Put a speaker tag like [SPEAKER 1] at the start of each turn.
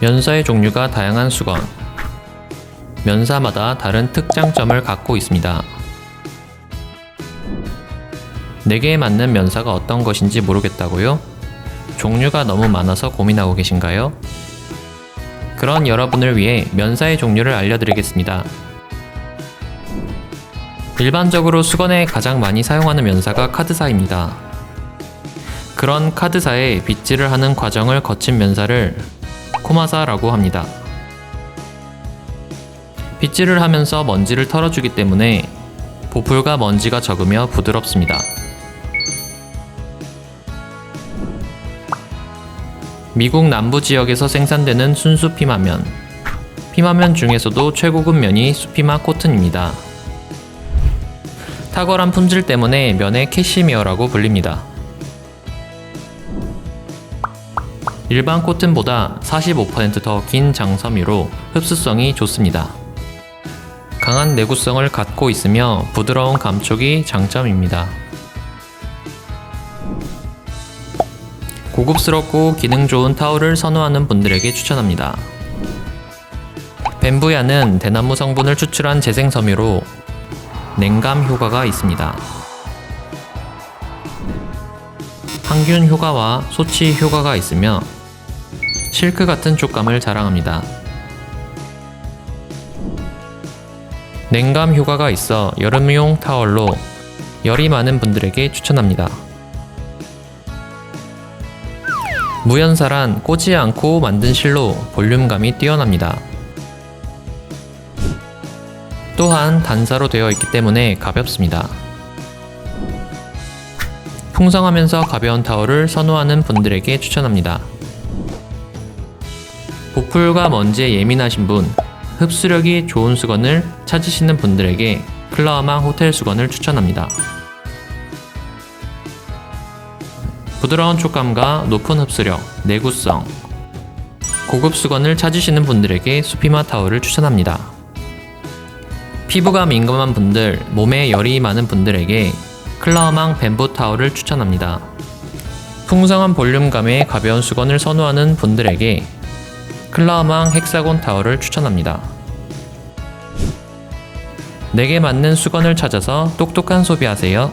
[SPEAKER 1] 면사의 종류가 다양한 수건. 면사마다 다른 특장점을 갖고 있습니다. 내게 맞는 면사가 어떤 것인지 모르겠다고요? 종류가 너무 많아서 고민하고 계신가요? 그런 여러분을 위해 면사의 종류를 알려드리겠습니다. 일반적으로 수건에 가장 많이 사용하는 면사가 카드사입니다. 그런 카드사에 빗질을 하는 과정을 거친 면사를 코마사라고 합니다. 빗질을 하면서 먼지를 털어주기 때문에 보풀과 먼지가 적으며 부드럽습니다. 미국 남부 지역에서 생산되는 순수 피마면. 피마면 중에서도 최고급 면이 수피마 코튼입니다. 탁월한 품질 때문에 면의 캐시미어라고 불립니다. 일반 코튼보다 45%더 긴 장섬유로 흡수성이 좋습니다. 강한 내구성을 갖고 있으며 부드러운 감촉이 장점입니다. 고급스럽고 기능 좋은 타올을 선호하는 분들에게 추천합니다. 벤부야는 대나무 성분을 추출한 재생섬유로 냉감 효과가 있습니다. 항균 효과와 소치 효과가 있으며 실크 같은 촉감을 자랑합니다. 냉감 효과가 있어 여름용 타월로 열이 많은 분들에게 추천합니다. 무연사란 꽂지 않고 만든 실로 볼륨감이 뛰어납니다. 또한 단사로 되어 있기 때문에 가볍습니다. 풍성하면서 가벼운 타월을 선호하는 분들에게 추천합니다. 보풀과 먼지에 예민하신 분, 흡수력이 좋은 수건을 찾으시는 분들에게 클라우망 호텔 수건을 추천합니다. 부드러운 촉감과 높은 흡수력, 내구성, 고급 수건을 찾으시는 분들에게 수피마 타올을 추천합니다. 피부가 민감한 분들, 몸에 열이 많은 분들에게 클라우망 뱀보 타올을 추천합니다. 풍성한 볼륨감의 가벼운 수건을 선호하는 분들에게 클라우망 헥사곤 타올을 추천합니다. 내게 맞는 수건을 찾아서 똑똑한 소비하세요.